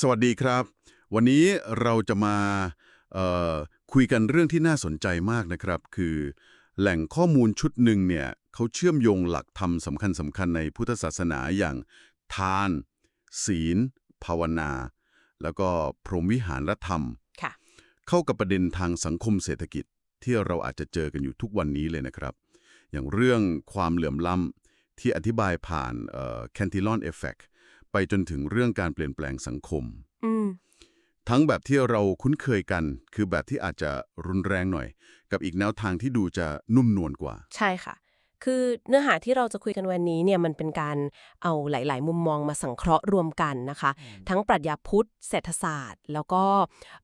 สวัสดีครับ วันนี้เราจะมาเอ่อคุยกันเรื่องที่น่าสนใจมากนะครับ คือแหล่งข้อมูลชุดหนึ่งเนี่ยเขาเชื่อมโยงหลักธรรมสำคัญสำคัญในพุทธศาสนาอย่าง ทาน ศีล ภาวนา แล้วก็พรหมวิหารธรรมค่ะเข้ากับประเด็นทางสังคมเศรษฐกิจที่เราอาจจะเจอกันอยู่ทุกวันนี้เลยนะครับ อย่างเรื่องความเหลื่อมล้ำที่อธิบายผ่านแค นติลอนเอฟเฟกไปจนถึงเรื่องการเปลี่ยนแปลงสังคมอืมทั้งแบบที่เราคุ้นเคยกัน คือแบบที่อาจจะรุนแรงหน่อย กับอีกแนวทางที่ดูจะนุ่มนวลกว่า ใช่ค่ะ คือเนื้อหาที่เราจะคุยกันวันนี้เนี่ยมันเป็นการเอาหลาย ๆ มุมมองมาสังเคราะห์รวมกันนะคะ ทั้งปรัชญาพุทธ เศรษฐศาสตร์ แล้วก็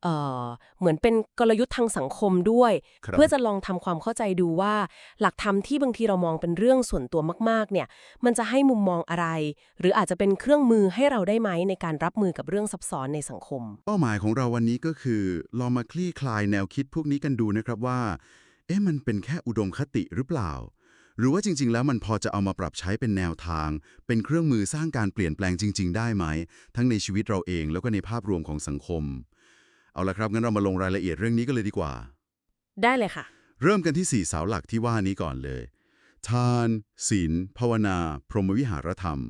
เอ่อเหมือนเป็นกลยุทธ์ทางสังคมด้วยครับเพื่อจะลองทำความเข้าใจดูว่า หลักธรรมที่บางทีเรามองเป็นเรื่องส่วนตัวมาก ๆ เนี่ยมันจะให้มุมมองอะไร หรืออาจจะเป็นเครื่องมือให้เราได้ไหมในการรับมือกับเรื่องซับซ้อนในสังคม เป้าหมายของเราวันนี้ก็คือลองมาคลี่คลายแนวคิดพวกนี้กันดูนะครับว่า เอ๊ะมันเป็นแค่อุดมคติหรือเปล่า หรือว่าจริง ๆ แล้วมันพอจะเอามาปรับใช้เป็นแนวทาง เป็นเครื่องมือสร้างการเปลี่ยนแปลงจริง ๆ ได้ไหม ทั้งในชีวิตเราเองแล้วก็ในภาพรวมของสังคม เอาละครับงั้นเรามาลงรายละเอียดเรื่องนี้กันเลยดีกว่า ได้เลยค่ะ เริ่มกันที่สี่เสาหลักที่ว่านี้ก่อนเลยทานศีลภาวนา พรหมวิหารธรรม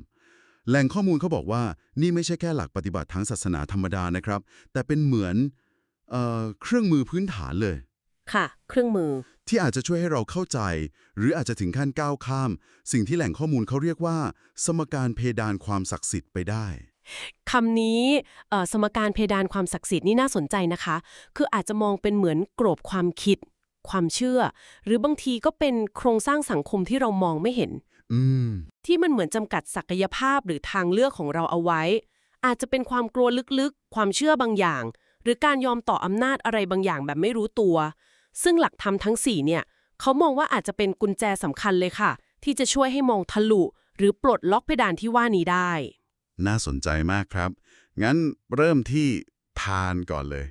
แหล่งข้อมูลเขาบอกว่านี่ไม่ใช่แค่หลักปฏิบัติทางศาสนาธรรมดานะครับ แต่เป็นเหมือนเอ่อเครื่องมือพื้นฐานเลย ค่ะ เครื่องมือ ที่อาจจะช่วยให้เราเข้าใจ หรืออาจจะถึงขั้นก้าวข้าม สิ่งที่แหล่งข้อมูลเขาเรียกว่า สมการเพดานความศักดิ์สิทธิ์ไปได้ คำนี้เอ่อสมการเพดานความศักดิ์สิทธิ์นี่น่าสนใจนะคะ คืออาจจะมองเป็นเหมือนกรอบความคิด ความเชื่อ หรือบางทีก็เป็นโครงสร้างสังคมที่เรามองไม่เห็น อืม ที่มันเหมือนจำกัดศักยภาพหรือทางเลือกของเราเอาไว้ อาจจะเป็นความกลัวลึกๆ ความเชื่อบางอย่าง หรือการยอมต่ออำนาจอะไรบางอย่างแบบไม่รู้ตัว ซึ่งหลักธรรมทั้งสี่เนี่ยเขามองว่าอาจจะเป็นกุญแจสำคัญเลยค่ะ ที่จะช่วยให้มองทะลุ หรือปลดล็อกเพดานที่ว่านี้ได้ น่าสนใจมากครับ งั้นเริ่มที่ทานก่อนเลย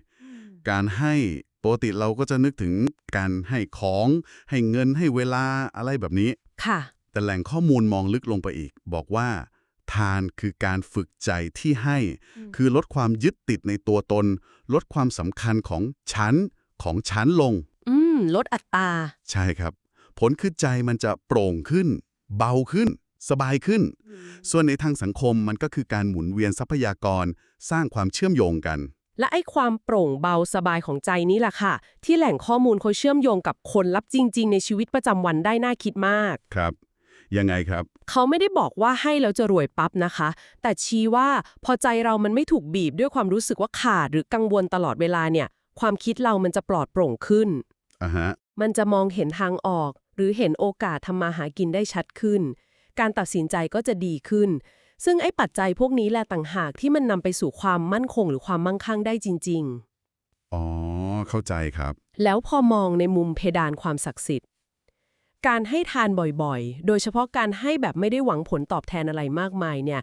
การให้ปกติเราก็จะนึกถึงการให้ของ ให้เงินให้เวลาอะไรแบบนี้ ค่ะ แต่แหล่งข้อมูลมองลึกลงไปอีก บอกว่า ทานคือการฝึกใจที่ให้ คือลดความยึดติดในตัวตน ลดความสำคัญของฉันของฉันลงอืม ลดอัตราใช่ครับ ผลคือใจมันจะโปร่งขึ้น เบาขึ้น สบายขึ้น ส่วนในทางสังคมมันก็คือการหมุนเวียนทรัพยากรสร้างความเชื่อมโยงกัน และไอ้ความโปร่งเบาสบายของใจนี้แหละค่ะ ที่แหล่งข้อมูลเขาเชื่อมโยงกับคนลับจริง ๆ ในชีวิตประจำวันได้น่าคิดมากครับยังไงครับ เขาไม่ได้บอกว่าให้แล้วจะรวยปั๊บนะคะ แต่ชี้ว่าพอใจเรามันไม่ถูกบีบด้วยความรู้สึกว่าขาดหรือกังวลตลอดเวลาเนี่ย ความคิดเรามันจะปลอดโปร่งขึ้น อะฮะ มันจะมองเห็นทางออก หรือเห็นโอกาสทำมาหากินได้ชัดขึ้น การตัดสินใจก็จะดีขึ้น ซึ่งไอ้ปัจจัยพวกนี้แหละต่างหากที่มันนำไปสู่ความมั่นคงหรือความมั่งคั่งได้จริงๆอ๋อ เข้าใจครับแล้วพอมองในมุมเพดานความศักดิ์สิทธิ์ การให้ทานบ่อยๆ โดยเฉพาะการให้แบบไม่ได้หวังผลตอบแทนอะไรมากมายเนี่ย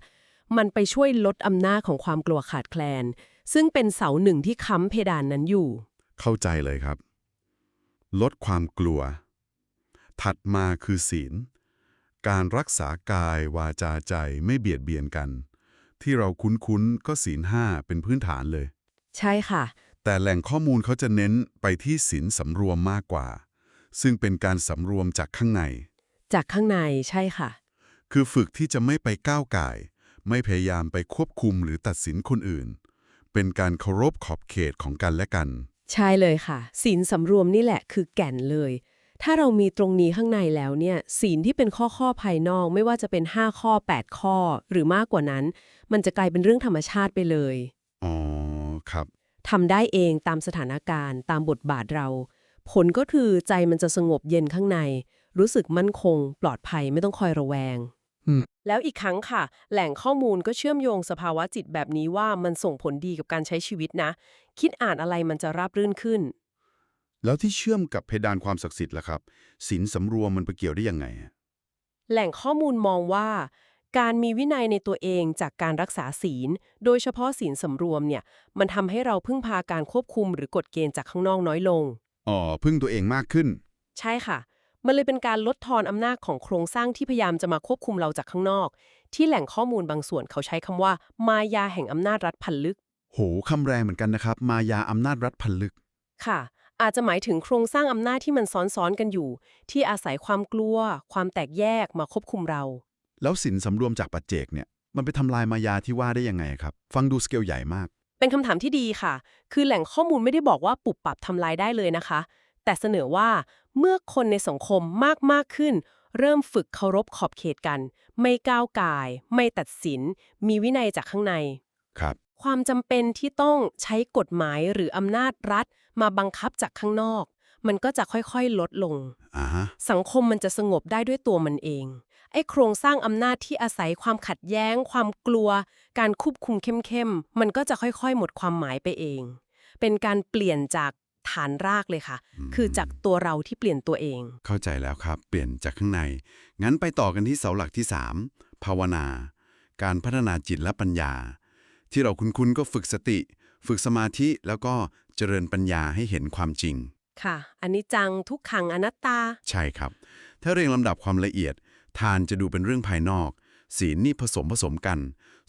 มันไปช่วยลดอำนาจของความกลัวขาดแคลน ซึ่งเป็นเสาหนึ่งที่ค้ำเพดานนั้นอยู่ เข้าใจเลยครับ ลดความกลัว ถัดมาคือศีล การรักษากายวาจาใจไม่เบียดเบียนกัน ที่เราคุ้นๆก็ศีลห้าเป็นพื้นฐานเลย ใช่ค่ะ แต่แหล่งข้อมูลเขาจะเน้นไปที่ศีลสำรวมมากกว่า ซึ่งเป็นการสำรวมจากข้างใน จากข้างในใช่ค่ะ คือฝึกที่จะไม่ไปก้าวก่ายไม่พยายามไปควบคุมหรือตัดสินคนอื่น เป็นการเคารพขอบเขตของกันและกัน ใช่เลยค่ะ ศีลสำรวมนี่แหละคือแก่นเลย ถ้าเรามีตรงนี้ข้างในแล้วเนี่ยศีลที่เป็นข้อข้อภายนอกไม่ว่าจะเป็น 5 ข้อ 8 ข้อ หรือมากกว่านั้น มันจะกลายเป็นเรื่องธรรมชาติไปเลยอ๋อครับทำได้เองตามสถานการณ์ตามบทบาทเรา ผลก็คือใจมันจะสงบเย็นข้างใน รู้สึกมั่นคง ปลอดภัยไม่ต้องคอยระแวงอืม แล้วอีกครั้งค่ะ แหล่งข้อมูลก็เชื่อมโยงสภาวะจิตแบบนี้ว่ามันส่งผลดีกับการใช้ชีวิตนะ คิดอ่านอะไรมันจะราบรื่นขึ้น แล้วที่เชื่อมกับเพดานความศักดิ์สิทธิ์ล่ะครับศีลสำรวมมันไปเกี่ยวได้ยังไงอะแหล่งข้อมูลมองว่า การมีวินัยในตัวเองจากการรักษาศีล โดยเฉพาะศีลสำรวมเนี่ย มันทำให้เราพึ่งพาการควบคุมหรือกฎเกณฑ์จากข้างนอกน้อยลง อ๋อ พึ่งตัวเองมากขึ้น ใช่ค่ะ มันเลยเป็นการลดทอนอำนาจของโครงสร้างที่พยายามจะมาควบคุมเราจากข้างนอก ที่แหล่งข้อมูลบางส่วนเขาใช้คำว่า มายาแห่งอำนาจรัฐพันลึก โหคำแรงเหมือนกันนะครับ มายาอำนาจรัฐพันลึก ค่ะ อาจจะหมายถึงโครงสร้างอำนาจที่มันซ้อนๆกันอยู่ ที่อาศัยความกลัว ความแตกแยกมาควบคุมเรา แล้วสินสำรวมจากปัจเจกเนี่ย มันไปทำลายมายาที่ว่าได้ยังไงครับ ฟังดูสเกลใหญ่มาก เป็นคำถามที่ดีค่ะ คือแหล่งข้อมูลไม่ได้บอกว่าปุบปับทำลายได้เลยนะคะ แต่เสนอว่าเมื่อคนในสังคมมากมากๆขึ้น เริ่มฝึกเคารพขอบเขตกัน ไม่ก้าวกาย ไม่ตัดสิน มีวินัยจากข้างใน ครับ ความจำเป็นที่ต้องใช้กฎหมายหรืออำนาจรัฐ มาบังคับจากข้างนอก มันก็จะค่อยๆ ลดลงอ่าฮะสังคมมันจะสงบได้ด้วยตัวมันเองไอ้โครงสร้างอำนาจที่อาศัยความขัดแย้ง ความกลัว การควบคุมเข้มๆ มันก็จะค่อยๆ หมดความหมายไปเอง เป็นการเปลี่ยนจาก ฐานรากเลยค่ะ คือจากตัวเราที่เปลี่ยนตัวเอง เข้าใจแล้วครับ เปลี่ยนจากข้างใน งั้นไปต่อกันที่เสาหลักที่ 3 ภาวนา การพัฒนาจิตและปัญญา ที่เราคุ้นๆก็ฝึกสติ ฝึกสมาธิแล้วก็เจริญปัญญาให้เห็นความจริง ค่ะ อันนี้จังทุกขังอนัตตา ใช่ครับ ถ้าเรียงลำดับความละเอียด ทานจะดูเป็นเรื่องภายนอก ศีลนี่ผสมผสมกัน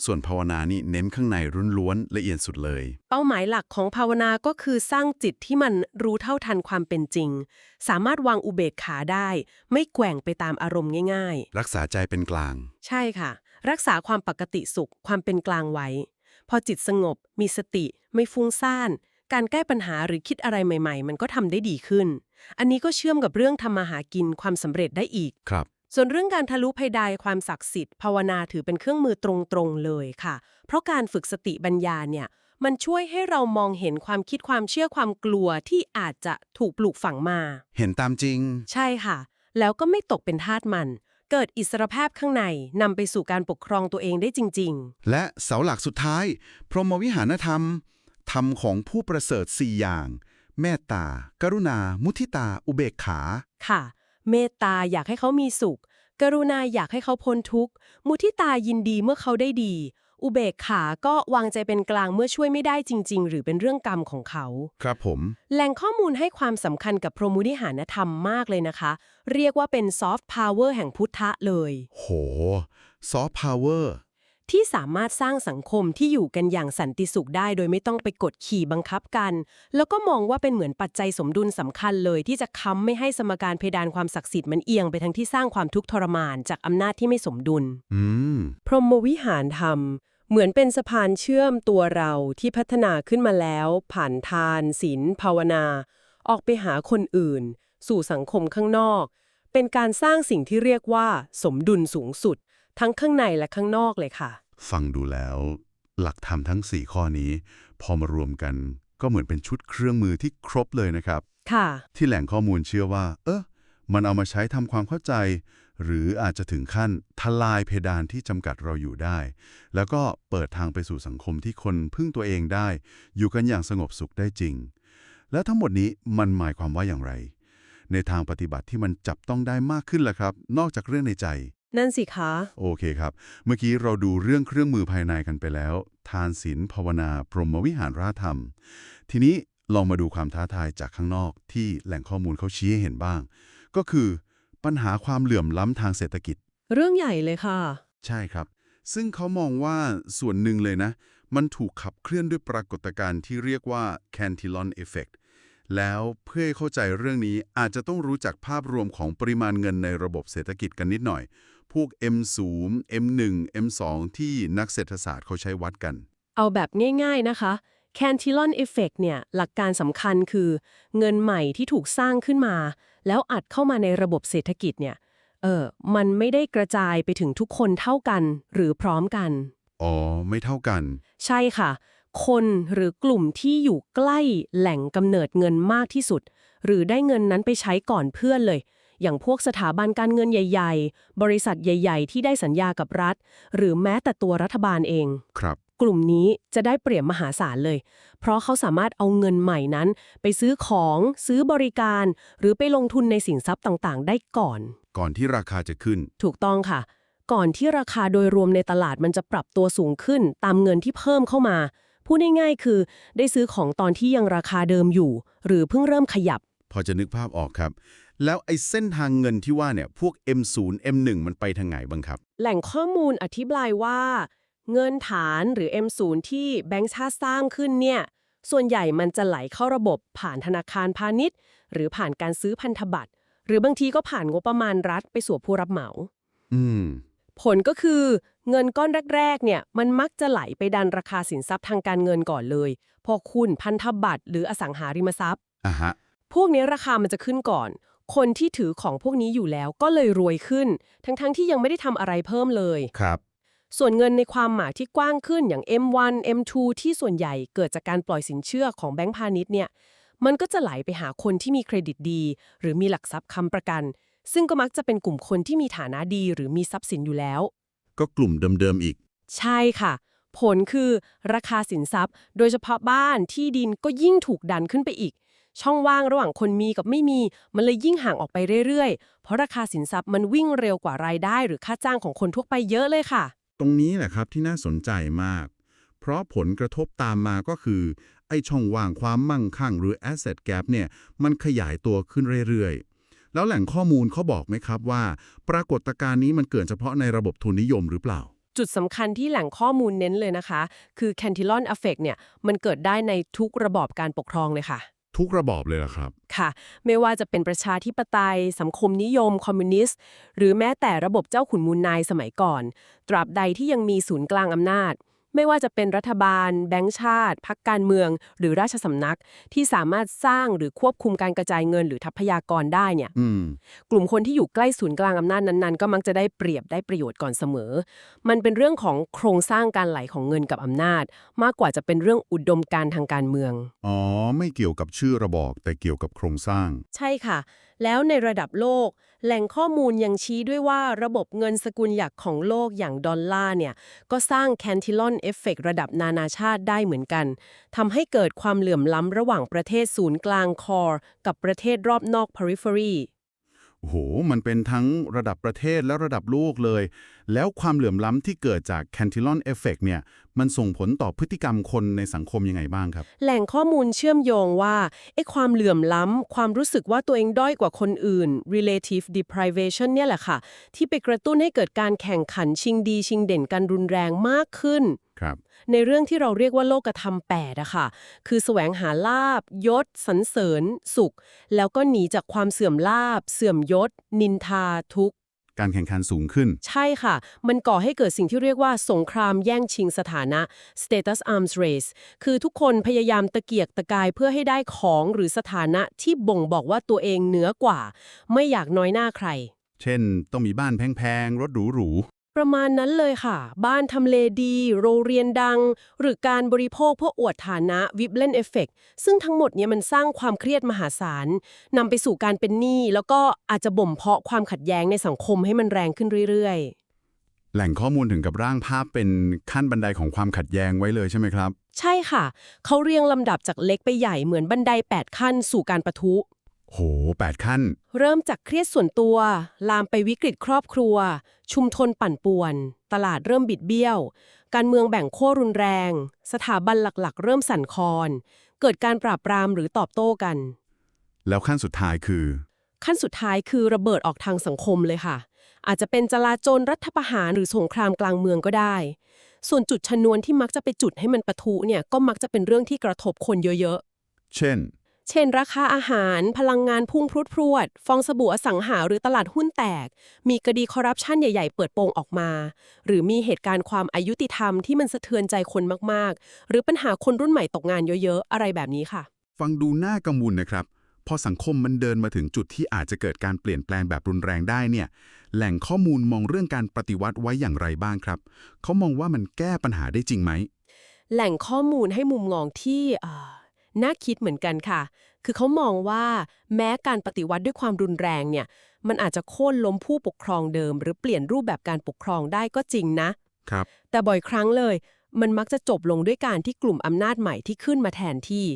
ส่วนภาวนานี่เน้นข้างในรุนล้วนละเอียดสุดเลย เป้าหมายหลักของภาวนาก็คือสร้างจิตที่มันรู้เท่าทันความเป็นจริง สามารถวางอุเบกขาได้ ไม่แกว่งไปตามอารมณ์ง่าย ๆ รักษาใจเป็นกลาง ใช่ค่ะ รักษาความปกติสุขความเป็นกลางไว้ พอจิตสงบ มีสติ ไม่ฟุ้งซ่าน การแก้ปัญหาหรือคิดอะไรใหม่ ๆ มันก็ทำได้ดีขึ้น อันนี้ก็เชื่อมกับเรื่องทำมาหากินความสำเร็จได้อีกครับ ส่วนเรื่องการทะลุภัยใดความศักดิ์สิทธิ์ภาวนาถือเป็นเครื่องมือตรงๆเลยค่ะ เพราะการฝึกสติปัญญาเนี่ยมันช่วยให้เรามองเห็นความคิดความเชื่อความกลัวที่อาจจะถูกปลูกฝังมา เห็นตามจริง ใช่ค่ะ แล้วก็ไม่ตกเป็นทาสมัน เกิดอิสรภาพข้างในนำไปสู่การปกครองตัวเองได้จริงและเสาหลักสุดท้าย พรหมวิหารธรรม ธรรมของผู้ประเสริฐสี่อย่าง เมตตา กรุณา มุทิตา อุเบกขาๆค่ะ เมตตาอยากให้เขามีสุข กรุณาอยากให้เขาพ้นทุกข์ มุทิตายินดีเมื่อเขาได้ดี อุเบกขาก็วางใจเป็นกลางเมื่อช่วยไม่ได้จริง ๆ หรือเป็นเรื่องกรรมของเขา ครับผม แหล่งข้อมูลให้ความสำคัญกับพรหมุนิหารธรรมมากเลยนะคะ เรียกว่าเป็นซอฟต์พาวเวอร์แห่งพุทธะเลย โห ซอฟต์พาวเวอร์ ที่สามารถสร้างสังคมที่อยู่กันอย่างสันติสุขได้ โดยไม่ต้องไปกดขี่บังคับกัน แล้วก็มองว่าเป็นเหมือนปัจจัยสมดุลสำคัญเลย ที่จะค้ำไม่ให้สมการเพดานความศักดิ์สิทธิ์มันเอียงไปทางที่สร้างความทุกข์ทรมานจากอำนาจที่ไม่สมดุลอืมพรหมวิหารธรรม เหมือนเป็นสะพานเชื่อมตัวเราที่พัฒนาขึ้นมาแล้ว ผ่านทานศีลภาวนา ออกไปหาคนอื่น สู่สังคมข้างนอก เป็นการสร้างสิ่งที่เรียกว่า สมดุลสูงสุด ทั้งข้างในและข้างนอกเลยค่ะ ฟังดูแล้ว หลักธรรมทั้ง 4 ข้อนี้ พอมารวมกันก็เหมือนเป็นชุดเครื่องมือที่ครบเลยนะครับ ค่ะ ที่แหล่งข้อมูลเชื่อว่า เออมันเอามาใช้ทำความเข้าใจ หรืออาจจะถึงขั้นทลายเพดานที่จำกัดเราอยู่ได้ แล้วก็เปิดทางไปสู่สังคมที่คนพึ่งตัวเองได้ อยู่กันอย่างสงบสุขได้จริง แล้วทั้งหมดนี้มันหมายความว่าอย่างไร ในทางปฏิบัติที่มันจับต้องได้มากขึ้นล่ะครับ นอกจากเรื่องในใจ นั่นสิคะ โอเคครับ เมื่อกี้เราดูเรื่องเครื่องมือภายในกันไปแล้ว ทานศีลภาวนา พรหมวิหารราธรรม ทีนี้ลองมาดูความท้าทายจากข้างนอกที่แหล่งข้อมูลเขาชี้ให้เห็นบ้าง ก็คือปัญหาความเหลื่อมล้ำทางเศรษฐกิจ เรื่องใหญ่เลยค่ะ ใช่ครับ ซึ่งเขามองว่าส่วนหนึ่งเลยนะ มันถูกขับเคลื่อนด้วยปรากฏการณ์ที่เรียกว่า Cantillon Effect แล้วเพื่อให้เข้าใจเรื่องนี้อาจจะต้องรู้จักภาพรวมของปริมาณเงินในระบบเศรษฐกิจกันนิดหน่อย พวก M0 M1 M2 ที่นักเศรษฐศาสตร์เขาใช้วัดกัน เอาแบบง่าย ๆนะคะ Cantillon Effect เนี่ย หลักการสำคัญคือ เงินใหม่ที่ถูกสร้างขึ้นมา แล้วอัดเข้ามาในระบบเศรษฐกิจเนี่ย เออมันไม่ได้กระจายไปถึงทุกคนเท่ากันหรือพร้อมกัน อ๋อ ไม่เท่ากัน ใช่ค่ะ คนหรือกลุ่มที่อยู่ใกล้แหล่งกำเนิดเงินมากที่สุด หรือได้เงินนั้นไปใช้ก่อนเพื่อนเลย อย่างพวกสถาบันการเงินใหญ่ ๆ บริษัทใหญ่ ๆ ที่ได้สัญญากับรัฐ หรือแม้แต่ตัวรัฐบาลเอง ครับ กลุ่มนี้จะได้เปรียบมหาศาลเลย เพราะเขาสามารถเอาเงินใหม่นั้น ไปซื้อของ ซื้อบริการ หรือไปลงทุนในสินทรัพย์ต่างๆ ได้ก่อน ก่อนที่ราคาจะขึ้น ถูกต้องค่ะ ก่อนที่ราคาโดยรวมในตลาดมันจะปรับตัวสูงขึ้น ตามเงินที่เพิ่มเข้ามา พูดง่ายๆคือ ได้ซื้อของตอนที่ยังราคาเดิมอยู่ หรือเพิ่งเริ่มขยับ พอจะนึกภาพออกครับ แล้วไอ้เส้นทางเงินที่ว่าเนี่ยพวก M0 M1 มันไปทางไหนบ้างครับ แหล่งข้อมูลอธิบายว่า เงินฐานหรือ M0 ที่แบงก์ชาติสร้างขึ้นเนี่ยส่วนใหญ่มันจะไหลเข้าระบบผ่านธนาคารพาณิชย์ หรือผ่านการซื้อพันธบัตร หรือบางทีก็ผ่านงบประมาณรัฐไปสู่ผู้รับเหมา อืม ผลก็คือเงินก้อนแรกๆเนี่ยมันมักจะไหลไปดันราคาสินทรัพย์ทางการเงินก่อนเลย พอคุณพันธบัตรหรืออสังหาริมทรัพย์อะฮะพวกนี้ราคามันจะขึ้นก่อน คนที่ถือของพวกนี้อยู่แล้วก็เลยรวยขึ้น ทั้งๆที่ยังไม่ได้ทำอะไรเพิ่มเลย ครับ ส่วนเงินในความหมายที่กว้างขึ้นอย่าง M1 M2 ที่ส่วนใหญ่เกิดจากการปล่อยสินเชื่อของแบงก์พาณิชย์เนี่ย มันก็จะไหลไปหาคนที่มีเครดิตดี หรือมีหลักทรัพย์ค้ำประกัน ซึ่งก็มักจะเป็นกลุ่มคนที่มีฐานะดี หรือมีทรัพย์สินอยู่แล้ว ก็กลุ่มเดิมๆอีก ใช่ค่ะ ผลคือ ราคาสินทรัพย์ โดยเฉพาะบ้านที่ดินก็ยิ่งถูกดันขึ้นไปอีก ช่องว่างระหว่างคนมีกับไม่มี มันเลยยิ่งห่างออกไปเรื่อยๆ เพราะราคาสินทรัพย์มันวิ่งเร็วกว่ารายได้ หรือค่าจ้างของคนทั่วไปเยอะเลยค่ะ ตรงนี้แหละครับที่น่าสนใจมาก เพราะผลกระทบตามมาก็คือ ไอ้ช่องว่างความมั่งคั่ง หรือ asset gap เนี่ยมันขยายตัวขึ้นเรื่อยๆ แล้วแหล่งข้อมูลเขาบอกไหมครับว่า ปรากฏการณ์นี้มันเกิดเฉพาะในระบบทุนนิยมหรือเปล่าจุดสำคัญที่แหล่งข้อมูลเน้นเลยนะคะ คือ Cantillon Effect เนี่ย มันเกิดได้ในทุกระบอบการปกครองเลยค่ะ ทุกระบอบเลยล่ะครับ ค่ะ ไม่ว่าจะเป็นประชาธิปไตย สังคมนิยม คอมมิวนิสต์ หรือแม้แต่ระบบเจ้าขุนมูลนายสมัยก่อน ตราบใดที่ยังมีศูนย์กลางอำนาจ ไม่ว่าจะเป็นรัฐบาล แบงก์ชาติ พักการเมือง หรือราชสำนักที่สามารถสร้างหรือควบคุมการกระจายเงินหรือทรัพยากรได้เนี่ยอืมกลุ่มคนที่อยู่ใกล้ศูนย์กลางอำนาจนั้นๆ ก็มักจะได้เปรียบได้ประโยชน์ก่อนเสมอ มันเป็นเรื่องของโครงสร้างการไหลของเงินกับอำนาจ มากกว่าจะเป็นเรื่องอุดมการณ์ทางการเมือง อ๋อ ไม่เกี่ยวกับชื่อระบอกแต่เกี่ยวกับโครงสร้าง ใช่ค่ะ แล้วในระดับโลก แหล่งข้อมูลยังชี้ด้วยว่าระบบเงินสกุลหยักของโลกอย่างดอลลาร์เนี่ย ก็สร้างแคนทิลอนเอฟเฟกระดับนานาชาติได้เหมือนกันทำให้เกิดความเหลื่อมล้ำระหว่างประเทศศูนย์กลางคอร์กับประเทศรอบนอก periphery โอ้โห มันเป็นทั้งระดับประเทศและระดับโลกเลย แล้วความเหลื่อมล้ำที่เกิดจาก Cantillon Effect เนี่ย มันส่งผลต่อพฤติกรรมคนในสังคมยังไงบ้างครับ แหล่งข้อมูลเชื่อมโยงว่าไอ้ความเหลื่อมล้ำ ความรู้สึกว่าตัวเองด้อยกว่าคนอื่น relative deprivation เนี่ยแหละค่ะ ที่ไปกระตุ้นให้เกิดการแข่งขันชิงดีชิงเด่นกันรุนแรงมากขึ้น ครับ ในเรื่องที่เราเรียกว่าโลกธรรมแปดอะค่ะ คือแสวงหาลาบยศสรรเสริญ สุข แล้วก็หนีจากความเสื่อมลาบ เสื่อมยศ นินทาทุกข์ การแข่งขันสูงขึ้น ใช่ค่ะ มันก่อให้เกิดสิ่งที่เรียกว่าสงครามแย่งชิงสถานะ status arms race คือทุกคนพยายามตะเกียกตะกายเพื่อให้ได้ของหรือสถานะที่บ่งบอกว่าตัวเองเหนือกว่า ไม่อยากน้อยหน้าใคร เช่น ต้องมีบ้านแพงๆ รถหรู ประมาณนั้นเลยค่ะ บ้านทำเลดี โรงเรียนดัง หรือการบริโภคเพื่ออวดฐานะวิบเลนเอฟเฟกซึ่งทั้งหมดเนี้มันสร้างความเครียดมหาศาลนำไปสู่การเป็นหนี้แล้วก็อาจจะบ่มเพาะความขัดแย้งในสังคมให้มันแรงขึ้นเรื่อย ๆแหล่งข้อมูลถึงกับร่างภาพเป็นขั้นบันไดของความขัดแย้งไว้เลยใช่ไหมครับๆใช่ค่ะ เขาเรียงลำดับจากเล็กไปใหญ่เหมือนบันได 8 ขั้นสู่การประทุ โหแปดขั้น เริ่มจากเครียดส่วนตัว ลามไปวิกฤตครอบครัว ชุมชนปั่นป่วน ตลาดเริ่มบิดเบี้ยว การเมืองแบ่งขั้วรุนแรง สถาบันหลักๆ เริ่มสั่นคลอน เกิดการปราบปรามหรือตอบโต้กัน แล้วขั้นสุดท้ายคือ ขั้นสุดท้ายคือระเบิดออกทางสังคมเลยค่ะ อาจจะเป็นจลาจลรัฐประหารหรือสงครามกลางเมืองก็ได้ ส่วนจุดชนวนที่มักจะไปจุดให้มันปะทุเนี่ยก็มักจะเป็นเรื่องที่กระทบคนเยอะๆ เช่น เช่น ราคาอาหาร พลังงานพุ่งพรวดพรวด ฟองสบู่อสังหาหรือตลาดหุ้นแตก มีคดีคอร์รัปชันใหญ่ ๆ เปิดโปงออกมา หรือมีเหตุการณ์ความอายุติธรรมที่มันสะเทือนใจคนมากๆ หรือปัญหาคนรุ่นใหม่ตกงานเยอะๆ อะไรแบบนี้ค่ะ ฟังดูน่ากังวลนะครับ พอสังคมมันเดินมาถึงจุดที่อาจจะเกิดการเปลี่ยนแปลงแบบรุนแรงได้เนี่ย แหล่งข้อมูลมองเรื่องการปฏิวัติไว้อย่างไรบ้างครับเขามองว่ามันแก้ปัญหาได้จริงไหมแหล่งข้อมูลให้มุมมองที่เอ่อ น่าคิดเหมือนกันค่ะ คือเขามองว่าแม้การปฏิวัติด้วยความรุนแรงเนี่ย มันอาจจะโค่นล้มผู้ปกครองเดิม หรือเปลี่ยนรูปแบบการปกครองได้ก็จริงนะ ครับ แต่บ่อยครั้งเลย มันมักจะจบลงด้วยการที่กลุ่มอำนาจใหม่ที่ขึ้นมาแทนที่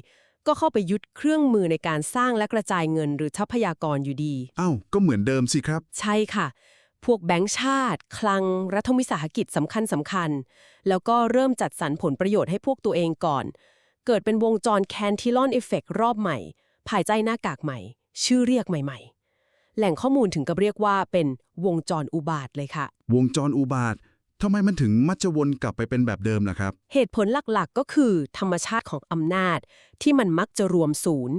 ก็เข้าไปยึดเครื่องมือในการสร้างและกระจายเงินหรือทรัพยากรอยู่ดี อ้าวก็เหมือนเดิมสิครับ ใช่ค่ะ พวกแบงก์ชาติ คลัง รัฐวิสาหกิจสำคัญสำคัญ แล้วก็เริ่มจัดสรรผลประโยชน์ให้พวกตัวเองก่อน เกิดเป็นวงจรแคนทิลอนเอฟเฟกรอบใหม่ ภายใต้หน้ากากใหม่ ชื่อเรียกใหม่ ๆ แหล่งข้อมูลถึงกับเรียกว่าเป็นวงจรอุบาทเลยค่ะ วงจรอุบาททำไมมันถึงมักจะวนกลับไปเป็นแบบเดิมล่ะครับ เหตุผลหลักๆ ก็คือธรรมชาติของอำนาจที่มันมักจะรวมศูนย์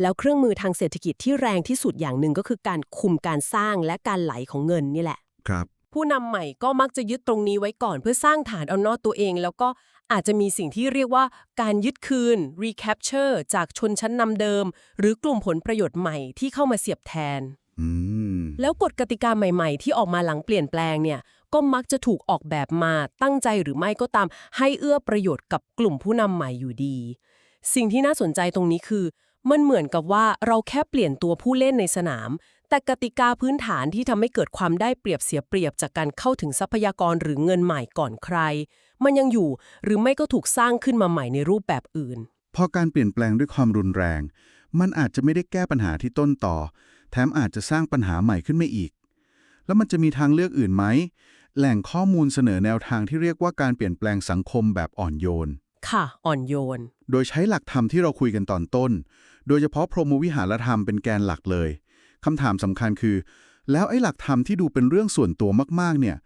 แล้วเครื่องมือทางเศรษฐกิจที่แรงที่สุดอย่างหนึ่งก็คือการคุมการสร้างและการไหลของเงินนี่แหละ ครับ ผู้นำใหม่ก็มักจะยึดตรงนี้ไว้ก่อนเพื่อสร้างฐานเอานอตัวเอง แล้วก็ อาจจะมีสิ่งที่เรียกว่าการยึดคืน recapture จากชนชั้นนำเดิม หรือกลุ่มผลประโยชน์ใหม่ที่เข้ามาเสียบแทนอืมแล้วกฎกติกาใหม่ๆ ที่ออกมาหลังเปลี่ยนแปลงเนี่ย ก็มักจะถูกออกแบบมาตั้งใจหรือไม่ก็ตาม ให้เอื้อประโยชน์กับกลุ่มผู้นำใหม่อยู่ดี สิ่งที่น่าสนใจตรงนี้คือ มันเหมือนกับว่าเราแค่เปลี่ยนตัวผู้เล่นในสนาม แต่กติกาพื้นฐานที่ทำให้เกิดความได้เปรียบเสียเปรียบจากการเข้าถึงทรัพยากรหรือเงินใหม่ก่อนใคร มันยังอยู่หรือไม่ก็ถูกสร้างขึ้นมาใหม่ในรูปแบบอื่น พอการเปลี่ยนแปลงด้วยความรุนแรง มันอาจจะไม่ได้แก้ปัญหาที่ต้นต่อ แถมอาจจะสร้างปัญหาใหม่ขึ้นมาอีก แล้วมันจะมีทางเลือกอื่นไหม แหล่งข้อมูลเสนอแนวทางที่เรียกว่าการเปลี่ยนแปลงสังคมแบบอ่อนโยน ค่ะ อ่อนโยน โดยใช้หลักธรรมที่เราคุยกันตอนต้น โดยเฉพาะพรหมวิหารธรรมเป็นแกนหลักเลยคำถามสำคัญคือ แล้วไอ้หลักธรรมที่ดูเป็นเรื่องส่วนตัวมากๆ เนี่ย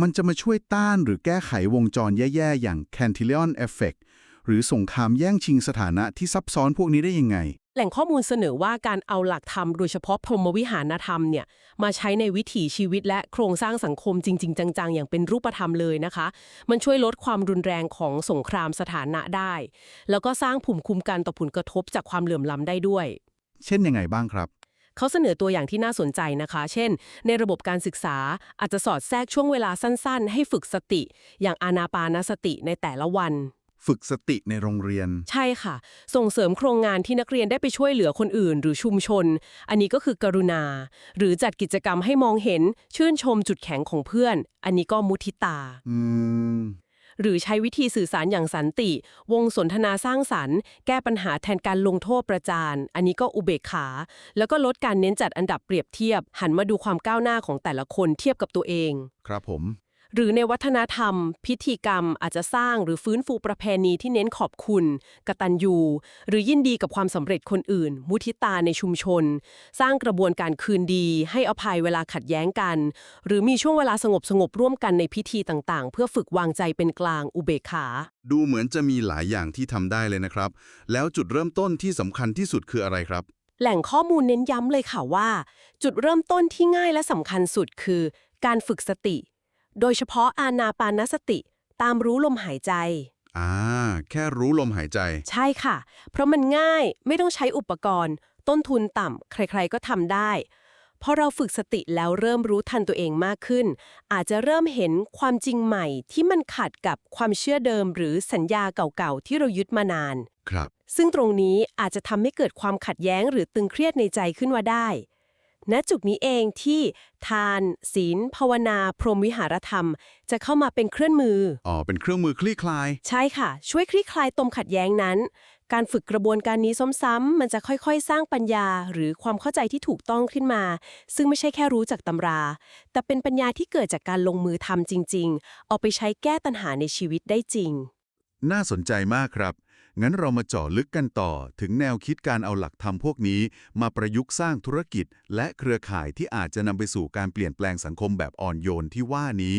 มันจะมาช่วยต้านหรือแก้ไขวงจรแย่ๆ อย่าง Cantillon Effect หรือสงครามแย่งชิงสถานะที่ซับซ้อนพวกนี้ได้ยังไง แหล่งข้อมูลเสนอว่าการเอาหลักธรรมโดยเฉพาะพรหมวิหารธรรมเนี่ยมาใช้ในวิถีชีวิตและโครงสร้างสังคมจริง ๆ จัง ๆ อย่างเป็นรูปธรรมเลยนะคะ มันช่วยลดความรุนแรงของสงครามสถานะได้ แล้วก็สร้างภูมิคุ้มกันต่อผลกระทบจากความเหลื่อมล้ำได้ด้วย เช่นยังไงบ้างครับ เขาเสนอตัวอย่างที่น่าสนใจนะคะ เช่น ในระบบการศึกษาอาจจะสอดแทรกช่วงเวลาสั้นๆ ให้ฝึกสติ อย่างอานาปานสติในแต่ละวัน ฝึกสติในโรงเรียน ใช่ค่ะ ส่งเสริมโครงงานที่นักเรียนได้ไปช่วยเหลือคนอื่น หรือชุมชน อันนี้ก็คือกรุณา หรือจัดกิจกรรมให้มองเห็น ชื่นชมจุดแข็งของเพื่อน อันนี้ก็มุทิตา อืม หรือใช้วิธีสื่อสารอย่างสันติ วงสนทนาสร้างสรรค์ แก้ปัญหาแทนการลงโทษประจาน อันนี้ก็อุเบกขา แล้วก็ลดการเน้นจัดอันดับเปรียบเทียบ หันมาดูความก้าวหน้าของแต่ละคนเทียบกับตัวเอง ครับผม หรือในวัฒนธรรม พิธีกรรมอาจจะสร้างหรือฟื้นฟูประเพณีที่เน้นขอบคุณ กตัญญู หรือยินดีกับความสำเร็จคนอื่น มุทิตาในชุมชน สร้างกระบวนการคืนดี ให้อภัยเวลาขัดแย้งกัน หรือมีช่วงเวลาสงบสงบๆร่วมกันในพิธีต่างๆ เพื่อฝึกวางใจเป็นกลางอุเบกขา ดูเหมือนจะมีหลายอย่างที่ทำได้เลยนะครับ แล้วจุดเริ่มต้นที่สำคัญที่สุดคืออะไรครับแหล่งข้อมูลเน้นย้ำเลยค่ะว่า จุดเริ่มต้นที่ง่ายและสำคัญสุดคือ การฝึกสติ โดยเฉพาะอานาปานสติ ตามรู้ลมหายใจ อ่า แค่รู้ลมหายใจ ใช่ค่ะ เพราะมันง่ายไม่ต้องใช้อุปกรณ์ ต้นทุนต่ำใครๆก็ทำได้ พอเราฝึกสติแล้วเริ่มรู้ทันตัวเองมากขึ้น อาจจะเริ่มเห็นความจริงใหม่ที่มันขัดกับความเชื่อเดิม หรือสัญญาเก่าๆที่เรายึดมานาน ครับ ซึ่งตรงนี้อาจจะทำให้เกิดความขัดแย้งหรือตึงเครียดในใจขึ้นมาได้ ณจุดนี้เองที่ทาน ศีล ภาวนา พรหมวิหารธรรม จะเข้ามาเป็นเครื่องมือ อ๋อ เป็นเครื่องมือคลี่คลาย ใช่ค่ะ ช่วยคลี่คลายตมขัดแย้งนั้น การฝึกกระบวนการนี้ซ้ำๆมันจะค่อยๆ สร้างปัญญา หรือความเข้าใจที่ถูกต้องขึ้นมา ซึ่งไม่ใช่แค่รู้จากตำรา แต่เป็นปัญญาที่เกิดจากการลงมือทำจริง ๆ เอาไปใช้แก้ปัญหาในชีวิตได้จริง น่าสนใจมากครับ งั้นเรามาเจาะลึกกันต่อถึงแนวคิดการเอาหลักธรรมพวกนี้ มาประยุกต์สร้างธุรกิจ และเครือข่ายที่อาจจะนำไปสู่การเปลี่ยนแปลงสังคมแบบอ่อนโยนที่ว่านี้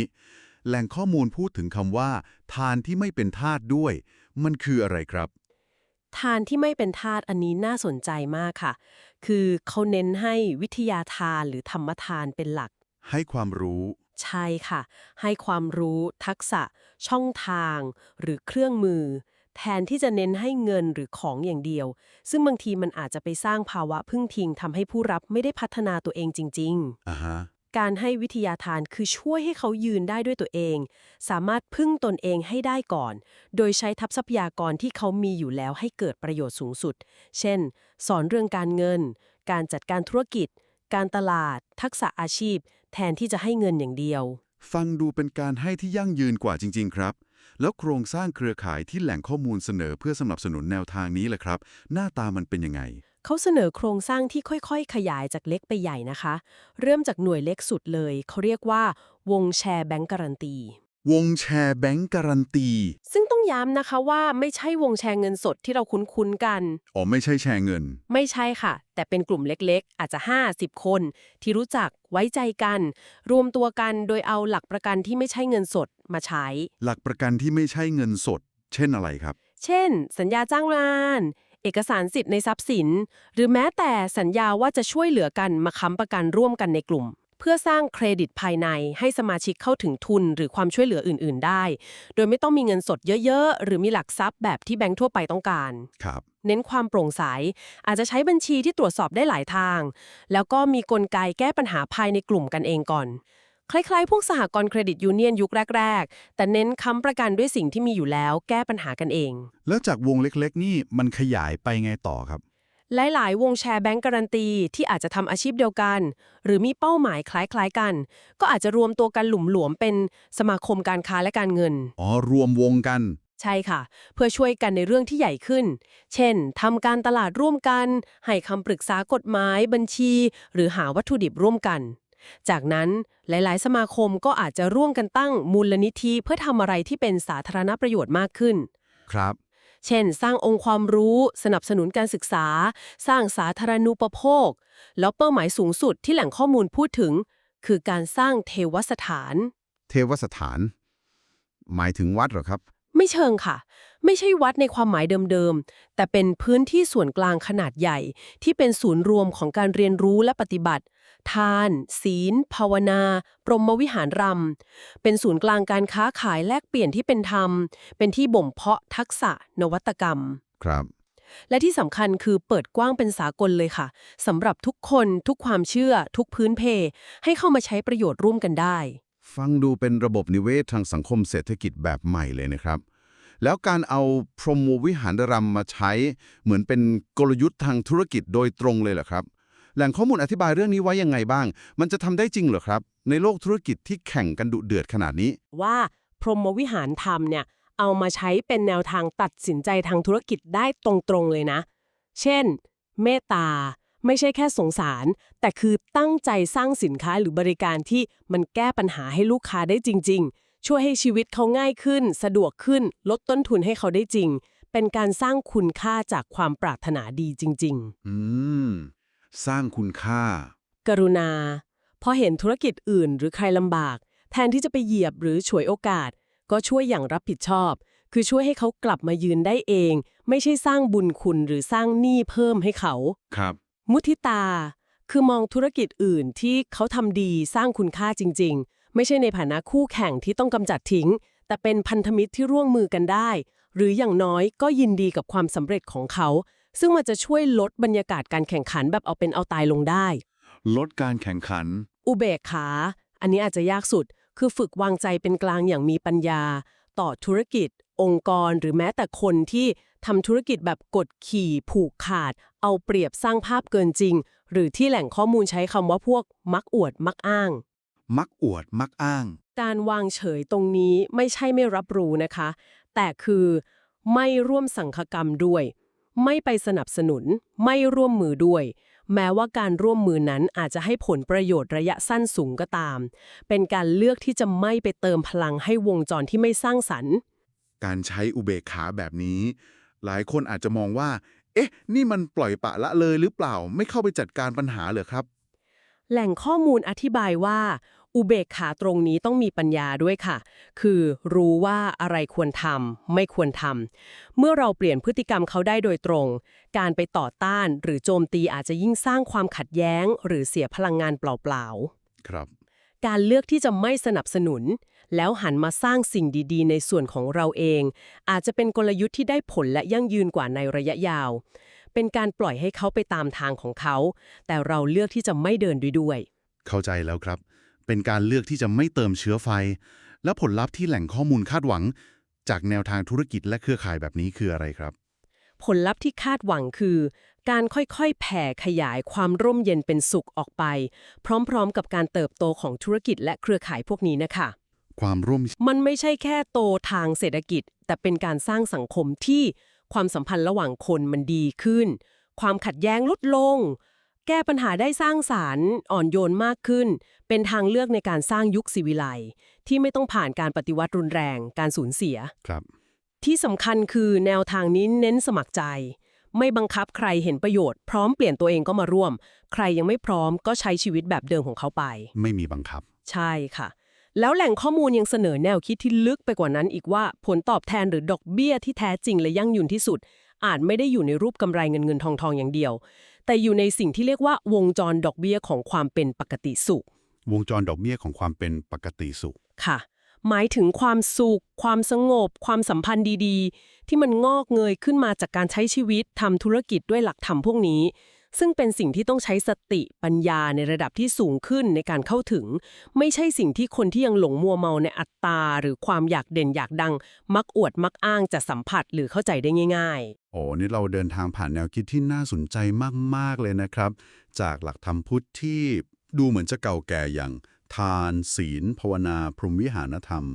แหล่งข้อมูลพูดถึงคำว่า ทานที่ไม่เป็นทาสด้วย มันคืออะไรครับ ทานที่ไม่เป็นทาสอันนี้น่าสนใจมากค่ะ คือเขาเน้นให้วิทยาทานหรือธรรมทานเป็นหลัก ให้ความรู้ใช่ค่ะ ให้ความรู้ ทักษะ ช่องทาง หรือเครื่องมือ แทนที่จะเน้นให้เงินหรือของอย่างเดียว ซึ่งบางทีมันอาจจะไปสร้างภาวะพึ่งพิงทำให้ผู้รับไม่ได้พัฒนาตัวเองจริงอ่าฮะๆการให้วิทยาทานคือช่วยให้เขายืนได้ด้วยตัวเอง สามารถพึ่งตนเองให้ได้ก่อน โดยใช้ทัพทรัพยากรที่เขามีอยู่แล้วให้เกิดประโยชน์สูงสุด เช่น สอนเรื่องการเงิน การจัดการธุรกิจ การตลาด ทักษะอาชีพ แทนที่จะให้เงินอย่างเดียว ฟังดูเป็นการให้ที่ยั่งยืนกว่าจริง ๆ ครับ แล้วโครงสร้างเครือข่ายที่แหล่งข้อมูลเสนอเพื่อสนับสนุนแนวทางนี้แหละครับ หน้าตามันเป็นยังไง เขาเสนอโครงสร้างที่ค่อยๆ ขยายจากเล็กไปใหญ่นะคะ เริ่มจากหน่วยเล็กสุดเลย เขาเรียกว่าวงแชร์แบงก์การันตี วงแชร์แบงก์การันตี ซึ่งต้องย้ำนะคะว่าไม่ใช่วงแชร์เงินสดที่เราคุ้นๆกัน อ๋อไม่ใช่แชร์เงิน ไม่ใช่ค่ะ แต่เป็นกลุ่มเล็กๆ อาจจะ 50 คน ที่รู้จักไว้ใจกัน รวมตัวกันโดยเอาหลักประกันที่ไม่ใช่เงินสดมาใช้ หลักประกันที่ไม่ใช่เงินสด เช่นอะไรครับ เช่น สัญญาจ้างงาน เอกสารสิทธิ์ในทรัพย์สิน หรือแม้แต่สัญญาว่าจะช่วยเหลือกันมาค้ำประกันร่วมกันในกลุ่ม เพื่อสร้างเครดิตภายในให้สมาชิกเข้าถึงทุนหรือความช่วยเหลืออื่น ๆ ได้ โดยไม่ต้องมีเงินสดเยอะ ๆ หรือมีหลักทรัพย์แบบที่แบงก์ทั่วไปต้องการ ครับ เน้นความโปร่งใส อาจจะใช้บัญชีที่ตรวจสอบได้หลายทาง แล้วก็มีกลไกแก้ปัญหาภายในกลุ่มกันเองก่อน คล้าย ๆ พวกสหกรณ์เครดิตยูเนียนยุคแรก ๆ แต่เน้นค้ำประกันด้วยสิ่งที่มีอยู่แล้ว แก้ปัญหากันเอง แล้วจากวงเล็กๆ นี่มันขยายไปไงต่อครับ หลาย ๆ วงแชร์แบงก์การันตีที่อาจจะทำอาชีพเดียวกัน หรือมีเป้าหมายคล้าย ๆ กัน ก็อาจจะรวมตัวกันหลุมหลวมเป็นสมาคมการค้าและการเงิน อ๋อ รวมวงกัน ใช่ค่ะ เพื่อช่วยกันในเรื่องที่ใหญ่ขึ้น เช่นทำการตลาดร่วมกัน ให้คำปรึกษากฎหมาย บัญชี หรือหาวัตถุดิบร่วมกัน จากนั้นหลาย ๆ สมาคมก็อาจจะร่วมกันตั้งมูลนิธิเพื่อทำอะไรที่เป็นสาธารณประโยชน์มากขึ้น ครับ เช่น สร้างองค์ความรู้ สนับสนุนการศึกษา สร้างสาธารณูปโภค แล้วเป้าหมายสูงสุดที่แหล่งข้อมูลพูดถึง คือการสร้างเทวสถาน เทวสถาน หมายถึงวัดเหรอครับ ไม่เชิงค่ะ ไม่ใช่วัดในความหมายเดิมๆ แต่เป็นพื้นที่ส่วนกลางขนาดใหญ่ ที่เป็นศูนย์รวมของการเรียนรู้และปฏิบัติ ทาน ศีล ภาวนา ปรหมวิหารรำ เป็นศูนย์กลางการค้าขายแลกเปลี่ยนที่เป็นธรรม เป็นที่บ่มเพาะทักษะนวัตกรรม ครับ และที่สำคัญคือเปิดกว้างเป็นสากลเลยค่ะสำหรับทุกคนทุกความเชื่อ ทุกพื้นเพ ให้เข้ามาใช้ประโยชน์ร่วมกันได้ ฟังดูเป็นระบบนิเวศทางสังคมเศรษฐกิจแบบใหม่เลยนะครับแล้วการเอาพรหมวิหารรำมาใช้เหมือนเป็นกลยุทธ์ทางธุรกิจโดยตรงเลยเหรอครับ แหล่งข้อมูลอธิบายเรื่องนี้ไว้ยังไงบ้าง มันจะทำได้จริงเหรอครับ ในโลกธุรกิจที่แข่งกันดุเดือดขนาดนี้ ว่าพรหมวิหารธรรมเนี่ยเอามาใช้เป็นแนวทางตัดสินใจทางธุรกิจได้ตรงๆเลยนะ เช่น เมตตา ไม่ใช่แค่สงสาร แต่คือตั้งใจสร้างสินค้าหรือบริการที่มันแก้ปัญหาให้ลูกค้าได้จริง ๆ ช่วยให้ชีวิตเขาง่ายขึ้น สะดวกขึ้น ลดต้นทุนให้เขาได้จริง เป็นการสร้างคุณค่าจากความปรารถนาดีจริง ๆ อืม สร้างคุณค่า กรุณา พอเห็นธุรกิจอื่นหรือใครลำบาก แทนที่จะไปเหยียบหรือฉวยโอกาส ก็ช่วยอย่างรับผิดชอบ คือช่วยให้เขากลับมายืนได้เอง ไม่ใช่สร้างบุญคุณหรือสร้างหนี้เพิ่มให้เขา ครับ มุทิตา คือมองธุรกิจอื่นที่เขาทำดีสร้างคุณค่าจริง ๆ ไม่ใช่ในฐานะคู่แข่งที่ต้องกำจัดทิ้ง แต่เป็นพันธมิตรที่ร่วมมือกันได้ หรืออย่างน้อยก็ยินดีกับความสำเร็จของเขา ซึ่งมันจะช่วยลดบรรยากาศการแข่งขันแบบเอาเป็นเอาตายลงได้ ลดการแข่งขัน อุเบกขา อันนี้อาจจะยากสุด คือฝึกวางใจเป็นกลางอย่างมีปัญญา ต่อธุรกิจ องค์กร หรือแม้แต่คนที่ทำธุรกิจแบบกดขี่ผูกขาด เอาเปรียบสร้างภาพเกินจริง หรือที่แหล่งข้อมูลใช้คำว่าพวกมักอวดมักอ้าง มักอวดมักอ้าง การวางเฉยตรงนี้ไม่ใช่ไม่รับรู้นะคะ แต่คือไม่ร่วมสังฆกรรมด้วย ไม่ไปสนับสนุน ไม่ร่วมมือด้วย แม้ว่าการร่วมมือนั้นอาจจะให้ผลประโยชน์ระยะสั้นสูงก็ตาม เป็นการเลือกที่จะไม่ไปเติมพลังให้วงจรที่ไม่สร้างสรรค์ การใช้อุเบกขาแบบนี้ หลายคนอาจจะมองว่า เอ๊ะ นี่มันปล่อยปละละเลยหรือเปล่า ไม่เข้าไปจัดการปัญหาเหรอครับ แหล่งข้อมูลอธิบายว่า อุเบกขาตรงนี้ต้องมีปัญญาด้วยค่ะ คือรู้ว่าอะไรควรทำไม่ควรทำเมื่อเราเปลี่ยนพฤติกรรมเขาได้โดยตรง การไปต่อต้านหรือโจมตีอาจจะยิ่งสร้างความขัดแย้ง หรือเสียพลังงานเปล่าครับๆการเลือกที่จะไม่สนับสนุน แล้วหันมาสร้างสิ่งดีๆ ในส่วนของเราเอง อาจจะเป็นกลยุทธ์ที่ได้ผลและยั่งยืนกว่าในระยะยาว เป็นการปล่อยให้เขาไปตามทางของเขา แต่เราเลือกที่จะไม่เดินด้วยด้วย เข้าใจแล้วครับ เป็นการเลือกที่จะไม่เติมเชื้อไฟ และผลลัพธ์ที่แหล่งข้อมูลคาดหวัง จากแนวทางธุรกิจและเครือข่ายแบบนี้คืออะไรครับ ผลลัพธ์ที่คาดหวังคือ การค่อยๆ แผ่ขยายความร่มเย็นเป็นสุขออกไป พร้อมๆ กับการเติบโตของธุรกิจและเครือข่ายพวกนี้นะคะ ความร่วมมันไม่ใช่แค่โตทางเศรษฐกิจ แต่เป็นการสร้างสังคมที่ความสัมพันธ์ระหว่างคนมันดีขึ้น ความขัดแย้งลดลง แก้ปัญหาได้สร้างสารรค์ อ่อนโยนมากขึ้น เป็นทางเลือกในการสร้างยุคศิวิไลย์ที่ไม่ต้องผ่านการปฏิวัติรุนแรง การสูญเสียครับ ที่สำคัญคือแนวทางนี้เน้นสมัครใจ ไม่บังคับใครเห็นประโยชน์พร้อมเปลี่ยนตัวเองก็มาร่วม ใครยังไม่พร้อมก็ใช้ชีวิตแบบเดิมของเขาไป ไม่มีบังคับ ใช่ค่ะ แล้วแหล่งข้อมูลยังเสนอแนวคิดที่ลึกไปกว่านั้นอีกว่าผลตอบแทนหรือดอกเบี้ยที่แท้จริงและยั่งยืนที่สุด อาจไม่ได้อยู่ในรูปกำไรเงินเงินทองทองอย่างเดียว แต่อยู่ในสิ่งที่เรียกว่าวงจรดอกเบี้ยของความเป็นปกติสุข วงจรดอกเบี้ยของความเป็นปกติสุขค่ะ หมายถึงความสุข ความสงบ ความสัมพันธ์ดีๆ ที่มันงอกเงยขึ้นมาจากการใช้ชีวิตทำธุรกิจด้วยหลักธรรมพวกนี้ ซึ่งเป็นสิ่งที่ต้องใช้สติปัญญาในระดับที่สูงขึ้นในการเข้าถึง ไม่ใช่สิ่งที่คนที่ยังหลงมัวเมาในอัตตา หรือความอยากเด่นอยากดัง มักอวดมักอ้างจะสัมผัสหรือเข้าใจได้ง่ายโอ้นี่เราเดินทางผ่านแนวคิดที่น่าสนใจมาก ๆ เลยนะครับ จากหลักธรรมพุทธที่ดูเหมือนจะเก่าแก่อย่าง ทาน ศีล ภาวนา พรหมวิหารธรรม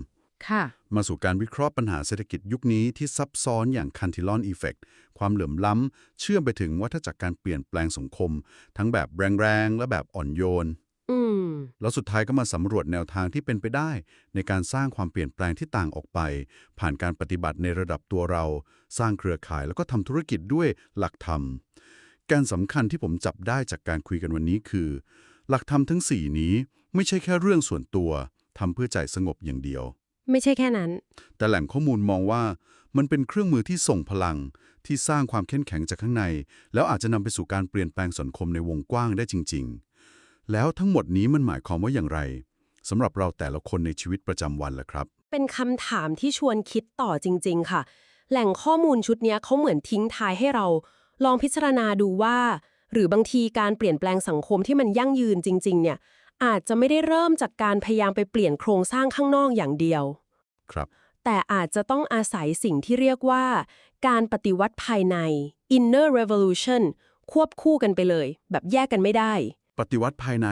มาสู่การวิเคราะห์ปัญหาเศรษฐกิจยุคนี้ที่ซับซ้อนอย่างคันติลอนอีเฟกความเหลื่อมล้ำ เชื่อมไปถึงวัฏจักรการเปลี่ยนแปลงสังคม ทั้งแบบแรงๆ และแบบอ่อนโยนอืมแล้วสุดท้ายก็มาสำรวจแนวทางที่เป็นไปได้ ในการสร้างความเปลี่ยนแปลงที่ต่างออกไป ผ่านการปฏิบัติในระดับตัวเรา สร้างเครือข่ายแล้วก็ทำธุรกิจด้วยหลักธรรมแกนสำคัญที่ผมจับได้จากการคุยกันวันนี้คือ หลักธรรมทั้ง 4 นี้ไม่ใช่แค่เรื่องส่วนตัวทำเพื่อใจสงบอย่างเดียว ไม่ใช่แค่นั้น แต่แหล่งข้อมูลมองว่ามันเป็นเครื่องมือที่ส่งพลังที่สร้างความเข้มแข็งจากข้างใน แล้วอาจจะนำไปสู่การเปลี่ยนแปลงสังคมในวงกว้างได้จริง ๆ แล้วทั้งหมดนี้มันหมายความว่าอย่างไรสำหรับเราแต่ละคนในชีวิตประจำวันล่ะครับ เป็นคำถามที่ชวนคิดต่อจริง ๆ ค่ะ แหล่งข้อมูลชุดเนี้ยเขาเหมือนทิ้งท้ายให้เรา ลองพิจารณาดูว่า หรือบางทีการเปลี่ยนแปลงสังคมที่มันยั่งยืนจริง ๆ เนี่ย อาจจะไม่ได้เริ่มจากการพยายามไปเปลี่ยนโครงสร้างข้างนอกอย่างเดียว ครับ แต่อาจจะต้องอาศัยสิ่งที่เรียกว่า การปฏิวัติภายใน inner revolution ควบคู่กันไปเลย แบบแยกกันไม่ได้ ปฏิวัติภายใน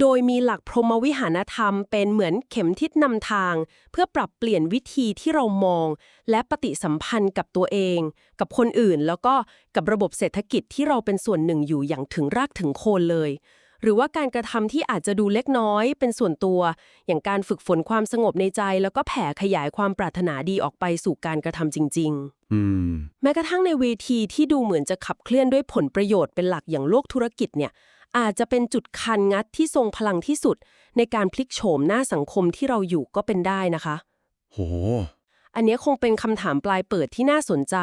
โดยมีหลักพรหมวิหารธรรมเป็นเหมือนเข็มทิศนำทาง เพื่อปรับเปลี่ยนวิธีที่เรามอง และปฏิสัมพันธ์กับตัวเอง กับคนอื่นแล้วก็กับระบบเศรษฐกิจที่เราเป็นส่วนหนึ่งอยู่อย่างถึงรากถึงโคนเลย หรือว่าการกระทำที่อาจจะดูเล็กน้อยเป็นส่วนตัว อย่างการฝึกฝนความสงบในใจ แล้วก็แผ่ขยายความปรารถนาดีออกไปสู่การกระทำจริงๆอืมแม้กระทั่งในเวทีที่ดูเหมือนจะขับเคลื่อนด้วยผลประโยชน์เป็นหลักอย่างโลกธุรกิจเนี่ยอาจจะเป็นจุดคันงัดที่ทรงพลังที่สุด ในการพลิกโฉมหน้าสังคมที่เราอยู่ก็เป็นได้นะคะโหอันเนี้ยคงเป็นคำถามปลายเปิดที่น่าสนใจ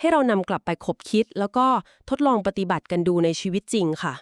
ให้เรานำกลับไปคบคิด แล้วก็ทดลองปฏิบัติกันดูในชีวิตจริงค่ะ